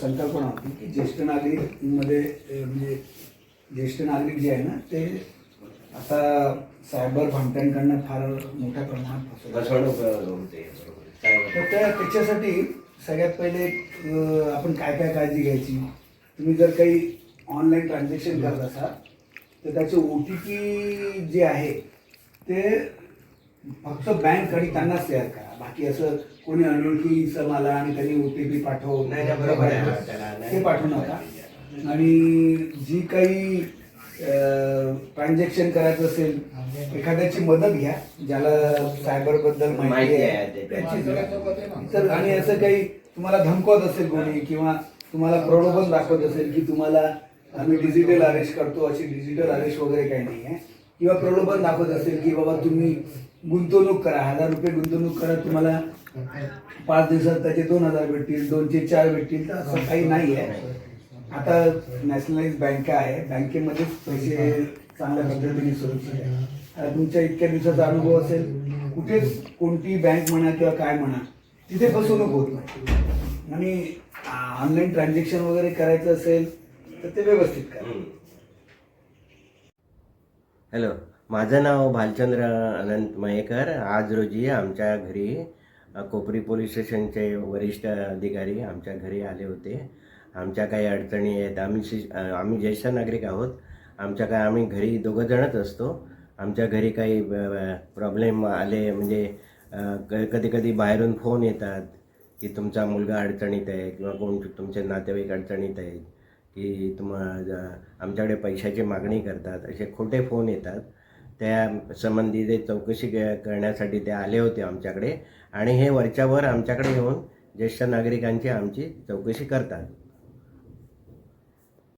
संकल्पना होती की ज्येष्ठ नागरिकमध्ये म्हणजे ज्येष्ठ नागरिक जे आहे ना ते आता सायबर भामट्यांकडनं फार मोठ्या प्रमाणात फसवणूक होते तर त्या त्याच्यासाठी सगळ्यात पहिले आपण काय काय काळजी घ्यायची? तुम्ही जर काही ऑनलाईन ट्रान्झॅक्शन करत असाल तर त्याचे ओ टी पी जे आहे ते फक्त बँक आणि त्यांनाच तयार करा. बाकी असं कोणी अनोळखी इसम आला आणि त्यांनी ओ टी पी पाठव. नाही नाही, बरोबर आहे. त्याला नाही- ते पाठवू नका आणि जी काही ट्रान्झॅक्शन करायचं असेल एखाद्याची मदत घ्या ज्याला सायबरबद्दल माहिती माहिती आहे. त्याची. तर आणि असं काही तुम्हाला धमकवत असेल कोणी किंवा तुम्हाला प्रलोभन दाखवत असेल की तुम्हाला आम्ही डिजिटल अरेस्ट करतो अशी डिजिटल अरेस्ट वगैरे काही नाही आहे किंवा प्रलोभन दाखवत असेल की बाबा तुम्ही गुंतवणूक करा. हजार रुपये गुंतवणूक करा. तुम्हाला पाच दिवसात त्याचे दोन हजार भेटतील दोनशे चार भेटतील. तर असं काही नाही आहे. आता नॅशनलाइज बँका आहे बँकेमध्येच पैसे चांगल्या पद्धतीने सुरक्षित आहे तुमच्या इतक्या दिवसाचा अनुभव असेल कुठेच कोणती बँक म्हणा किंवा काय म्हणा तिथे फसवणूक होत नाही. आणि ऑनलाईन ट्रान्झॅक्शन वगैरे करायचं असेल तर ते व्यवस्थित करा. हॅलो. माझं नाव भालचंद्र अनंत मयेकर. आज रोजी आमच्या घरी कोपरी पोलीस स्टेशनचे वरिष्ठ अधिकारी आमच्या घरी आले होते. आमच्या काही अडचणी आहेत. आम्ही शि- आम्ही ज्येष्ठ नागरिक आहोत. आमच्या काय आम्ही घरी दोघंजणच असतो. आमच्या घरी काही प्रॉब्लेम आले म्हणजे कधी कधी बाहेरून फोन येतात की तुमचा मुलगा अडचणीत आहे किंवा कोण तुमचे नातेवाईक अडचणीत आहेत की तुम्हा आमच्याकडे पैशाची मागणी करतात. असे खोटे फोन येतात. त्या संबंधी ते चौकशी क- करण्यासाठी ते आले होते आमच्याकडे. आणि हे वरच्यावर आमच्याकडे येऊन ज्येष्ठ नागरिकांची आमची चौकशी करतात.